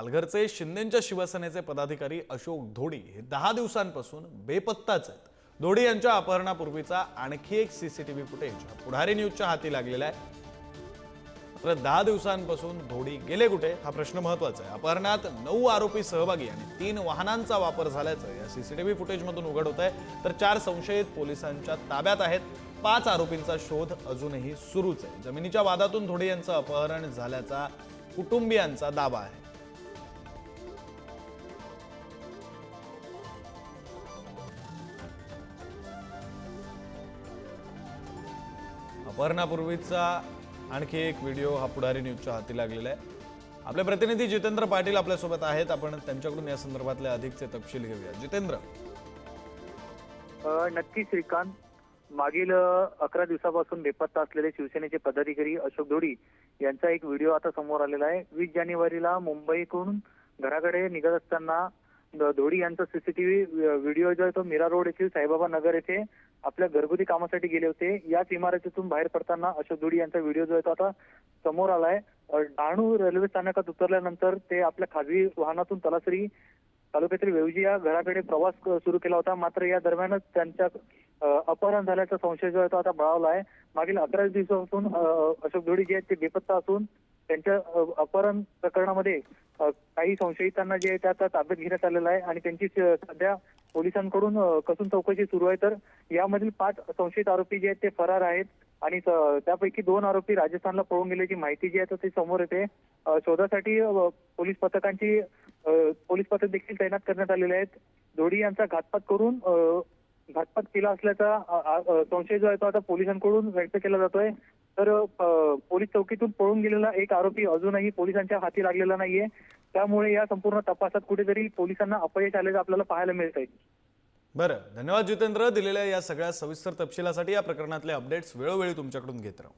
पालघरचे शिंदेच्या शिवसेनेचे पदाधिकारी अशोक धोडी हे दहा दिवसांपासून बेपत्ताच आहेत. धोडी यांच्या अपहरणापूर्वीचा आणखी एक सीसीटीव्ही फुटेज पुढारी न्यूजच्या हाती लागलेला आहे. मात्र दहा दिवसांपासून धोडी गेले कुठे हा प्रश्न महत्त्वाचा आहे. अपहरणात नऊ आरोपी सहभागी आणि तीन वाहनांचा वापर झाल्याचं या सीसीटीव्ही फुटेजमधून उघड होत आहे तर चार संशयित पोलिसांच्या ताब्यात आहेत. पाच आरोपींचा शोध अजूनही सुरूच आहे. जमिनीच्या वादातून धोडे यांचं अपहरण झाल्याचा कुटुंबियांचा दावा आहे. अपहरणापूर्वीचा आणखी एक व्हिडिओ हा पुढारी न्यूजच्या हाती लागलेला आहे. आपले प्रतिनिधी जितेंद्र पाटील आपल्यासोबत आहेत. आपण त्यांच्याकडून या संदर्भातले अधिकचे तपशील घेऊया. जितेंद्र. नक्की श्रीकांत मागील अकरा दिवसापासून बेपत्ता असलेले शिवसेनेचे पदाधिकारी अशोक धोडी यांचा एक व्हिडिओ आता समोर आलेला आहे. वीस जानेवारीला मुंबईकडून घराकडे निघत असताना धोडी यांचा सीसीटीव्ही व्हिडिओ जो आहे तो मीरा रोड येथील साईबाबा नगर येथे आपल्या घरगुती कामासाठी गेले होते. याच इमारतीतून बाहेर पडताना अशोक दोडी यांचा व्हिडिओ जो आहे तो आता समोर आलाय डहाणू रेल्वे स्थानकात उतरल्यानंतर ते आपल्या खाजगी वाहनातून तलासरी तालुक्यातील वेवजी या घराकडे प्रवास सुरू केला होता. मात्र या दरम्यानच त्यांच्या अपहरण झाल्याचा संशय जो आहे तो आता बळावला आहे. मागील अकरा दिवसापासून अशोक धोडी जे आहेत ते बेपत्ता असून त्यांच्या अपहरण प्रकरणामध्ये काही संशयितांना जे आहे आता ताब्यात घेण्यात आलेलं आहे आणि त्यांची सध्या पोलिसांकडून कसून चौकशी सुरू आहे. तर यामधील पाच संशयित आरोपी जे आहेत ते फरार आहेत आणि त्यापैकी दोन आरोपी राजस्थानला पळून गेल्याची माहिती जी आहे ती समोर येते. शोधासाठी पोलीस पथकांची पोलीस पथक देखील तैनात करण्यात आलेले आहेत. धोडी यांचा घातपात करून घातपात केला असल्याचा संशय जो आहे तो आता पोलिसांकडून व्यक्त केला जातोय. तर पोलीस चौकीतून पळून गेलेला एक आरोपी अजूनही पोलिसांच्या हाती लागलेला नाहीये. त्यामुळे या संपूर्ण तपासात कुठेतरी पोलिसांना अपयश आल्याचं आपल्याला पाहायला मिळत आहे बरं. धन्यवाद जितेंद्र दिलेल्या या सगळ्या सविस्तर तपशिलासाठी या प्रकरणातले अपडेट्स वेळोवेळी तुमच्याकडून घेत राहू.